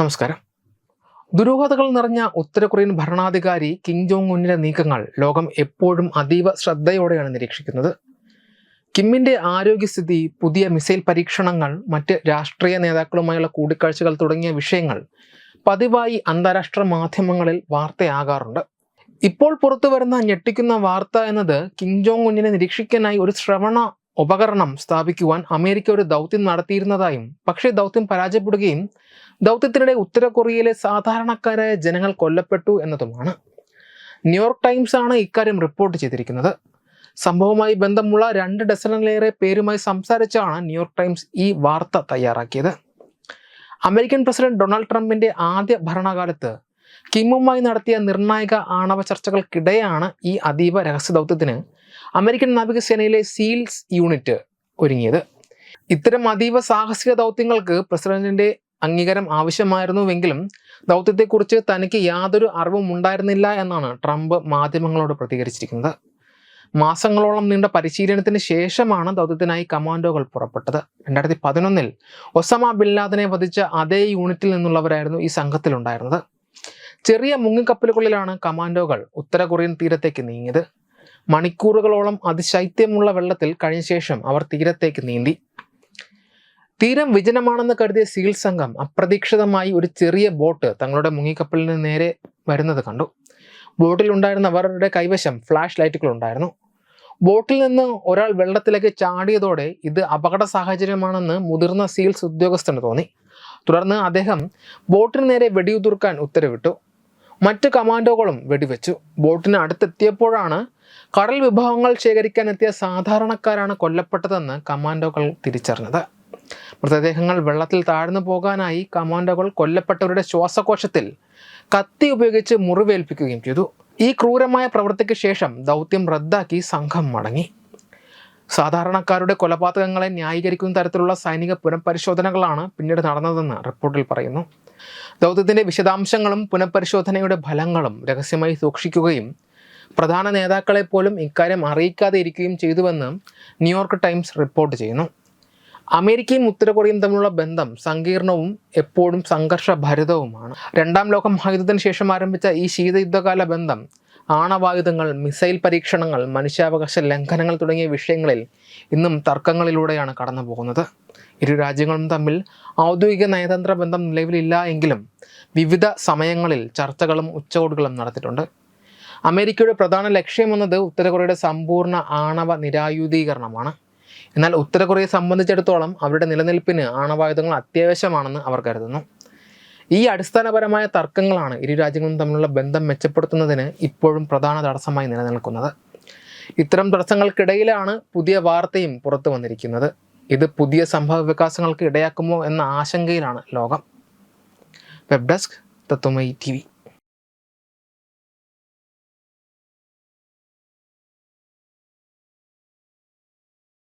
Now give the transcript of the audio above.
നമസ്കാരം. ദുരൂഹതകൾ നിറഞ്ഞ ഉത്തര കൊറിയൻ ഭരണാധികാരി കിം ജോങ് ഉന്നിന്റെ നീക്കങ്ങൾ ലോകം എപ്പോഴും അതീവ ശ്രദ്ധയോടെയാണ് നിരീക്ഷിക്കുന്നത്. കിമ്മിന്റെ ആരോഗ്യസ്ഥിതി പുതിയ മിസൈൽ പരീക്ഷണങ്ങൾ മറ്റ് രാഷ്ട്രീയ നേതാക്കളുമായുള്ള കൂടിക്കാഴ്ചകൾ തുടങ്ങിയ വിഷയങ്ങൾ പതിവായി അന്താരാഷ്ട്ര മാധ്യമങ്ങളിൽ വാർത്തയാകാറുണ്ട്. ഇപ്പോൾ പുറത്തു വരുന്ന ഞെട്ടിക്കുന്ന വാർത്ത എന്നത് കിം ജോങ് ഉന്നിനെ നിരീക്ഷിക്കാനായി ഒരു ശ്രവണ ഉപകരണം സ്ഥാപിക്കുവാൻ അമേരിക്ക ഒരു ദൗത്യം നടത്തിയിരുന്നതായും പക്ഷേ ദൗത്യം പരാജയപ്പെടുകയും ദൗത്യത്തിനിടെ ഉത്തര കൊറിയയിലെ സാധാരണക്കാരായ ജനങ്ങൾ കൊല്ലപ്പെട്ടു എന്നതുമാണ്. ന്യൂയോർക്ക് ടൈംസ് ആണ് ഇക്കാര്യം റിപ്പോർട്ട് ചെയ്തിരിക്കുന്നത്. സംഭവവുമായി ബന്ധമുള്ള രണ്ട് ഡസനിലേറെ പേരുമായി സംസാരിച്ചാണ് ന്യൂയോർക്ക് ടൈംസ് ഈ വാർത്ത തയ്യാറാക്കിയത്. അമേരിക്കൻ പ്രസിഡന്റ് ഡൊണാൾഡ് ട്രംപിന്റെ ആദ്യ ഭരണകാലത്ത് കിമ്മുമായി നടത്തിയ നിർണായക ആണവ ചർച്ചകൾക്കിടെയാണ് ഈ അതീവ രഹസ്യ ദൗത്യത്തിന് അമേരിക്കൻ നാവികസേനയിലെ സീൽസ് യൂണിറ്റ് ഒരുങ്ങിയത്. ഇത്തരം അതീവ സാഹസിക ദൗത്യങ്ങൾക്ക് പ്രസിഡന്റിന്റെ അംഗീകാരം ആവശ്യമായിരുന്നുവെങ്കിലും ദൗത്യത്തെക്കുറിച്ച് തനിക്ക് യാതൊരു അറിവും ഉണ്ടായിരുന്നില്ല എന്നാണ് ട്രംപ് മാധ്യമങ്ങളോട് പ്രതികരിച്ചിരിക്കുന്നത്. മാസങ്ങളോളം നീണ്ട പരിശീലനത്തിന് ശേഷമാണ് ദൗത്യത്തിനായി കമാൻഡോകൾ പുറപ്പെട്ടത്. രണ്ടായിരത്തി പതിനൊന്നിൽ ഒസമ ബിൻ ലാദനെ വധിച്ച അതേ യൂണിറ്റിൽ നിന്നുള്ളവരായിരുന്നു ഈ സംഘത്തിലുണ്ടായിരുന്നത്. ചെറിയ മുങ്ങിക്കപ്പലുകളിലാണ് കമാൻഡോകൾ ഉത്തര കൊറിയൻ തീരത്തേക്ക് നീങ്ങിയത്. മണിക്കൂറുകളോളം അതിശൈത്യമുള്ള വെള്ളത്തിൽ കഴിഞ്ഞ ശേഷം അവർ തീരത്തേക്ക് നീന്തി. തീരം വിജനമാണെന്ന് കരുതിയ സീൽ സംഘം അപ്രതീക്ഷിതമായി ഒരു ചെറിയ ബോട്ട് തങ്ങളുടെ മുങ്ങിക്കപ്പലിന് നേരെ വരുന്നത് കണ്ടു. ബോട്ടിൽ ഉണ്ടായിരുന്നവരുടെ കൈവശം ഫ്ലാഷ് ലൈറ്റുകൾ ഉണ്ടായിരുന്നു. ബോട്ടിൽ നിന്ന് ഒരാൾ വെള്ളത്തിലേക്ക് ചാടിയതോടെ ഇത് അപകട സാഹചര്യമാണെന്ന് മുതിർന്ന സീൽസ് ഉദ്യോഗസ്ഥന് തോന്നി. തുടർന്ന് അദ്ദേഹം ബോട്ടിന് നേരെ വെടിയുതിർക്കാൻ ഉത്തരവിട്ടു. മറ്റ് കമാൻഡോകളും വെടിവെച്ചു. ബോട്ടിന് അടുത്തെത്തിയപ്പോഴാണ് കടൽ വിഭവങ്ങൾ ശേഖരിക്കാൻ എത്തിയ സാധാരണക്കാരാണ് കൊല്ലപ്പെട്ടതെന്ന് കമാൻഡോകൾ തിരിച്ചറിഞ്ഞത്. മൃതദേഹങ്ങൾ വെള്ളത്തിൽ താഴ്ന്നു പോകാനായി കമാൻഡോകൾ കൊല്ലപ്പെട്ടവരുടെ ശ്വാസകോശത്തിൽ കത്തി ഉപയോഗിച്ച് മുറിവേൽപ്പിക്കുകയും ചെയ്തു. ഈ ക്രൂരമായ പ്രവൃത്തിക്ക് ശേഷം ദൗത്യം റദ്ദാക്കി സംഘം മടങ്ങി. സാധാരണക്കാരുടെ കൊലപാതകങ്ങളെ ന്യായീകരിക്കുന്ന തരത്തിലുള്ള സൈനിക പുനഃപരിശോധനകളാണ് പിന്നീട് നടന്നതെന്ന് റിപ്പോർട്ടിൽ പറയുന്നു. ദൗത്യത്തിന്റെ വിശദാംശങ്ങളും പുനഃപരിശോധനയുടെ ഫലങ്ങളും രഹസ്യമായി സൂക്ഷിക്കുകയും പ്രധാന നേതാക്കളെ പോലും ഇക്കാര്യം അറിയിക്കാതെ ഇരിക്കുകയും ചെയ്തുവെന്ന് ന്യൂയോർക്ക് ടൈംസ് റിപ്പോർട്ട് ചെയ്യുന്നു. അമേരിക്കയും ഉത്തര കൊറിയയും തമ്മിലുള്ള ബന്ധം സങ്കീർണവും എപ്പോഴും സംഘർഷഭരിതവുമാണ്. രണ്ടാം ലോക മഹായുദ്ധത്തിന് ശേഷം ആരംഭിച്ച ഈ ശീതയുദ്ധകാല ബന്ധം ആണവായുധങ്ങൾ മിസൈൽ പരീക്ഷണങ്ങൾ മനുഷ്യാവകാശ ലംഘനങ്ങൾ തുടങ്ങിയ വിഷയങ്ങളിൽ ഇന്നും തർക്കങ്ങളിലൂടെയാണ് കടന്നു പോകുന്നത് ഇരു രാജ്യങ്ങളും തമ്മിൽ ഔദ്യോഗിക നയതന്ത്ര ബന്ധം നിലവിലില്ല എങ്കിലും വിവിധ സമയങ്ങളിൽ ചർച്ചകളും ഉച്ചകോടുകളും നടത്തിയിട്ടുണ്ട്. അമേരിക്കയുടെ പ്രധാന ലക്ഷ്യമെന്നത് ഉത്തര കൊറിയയുടെ സമ്പൂർണ ആണവ നിരായുധീകരണമാണ്. എന്നാൽ ഉത്തര കൊറിയയെ സംബന്ധിച്ചിടത്തോളം അവരുടെ നിലനിൽപ്പിന് ആണവായുധങ്ങൾ അത്യാവശ്യമാണെന്ന് അവർ കരുതുന്നു. ഈ അടിസ്ഥാനപരമായ തർക്കങ്ങളാണ് ഇരു രാജ്യങ്ങളും തമ്മിലുള്ള ബന്ധം മെച്ചപ്പെടുത്തുന്നതിന് ഇപ്പോഴും പ്രധാന തടസ്സമായി നിലനിൽക്കുന്നത്. ഇത്തരം തടസ്സങ്ങൾക്കിടയിലാണ് പുതിയ വാർത്തയും പുറത്തു വന്നിരിക്കുന്നത്. ഇത് പുതിയ സംഭവ വികാസങ്ങൾക്ക് ഇടയാക്കുമോ എന്ന ആശങ്കയിലാണ് ലോകം. Web desk Tatwamayi T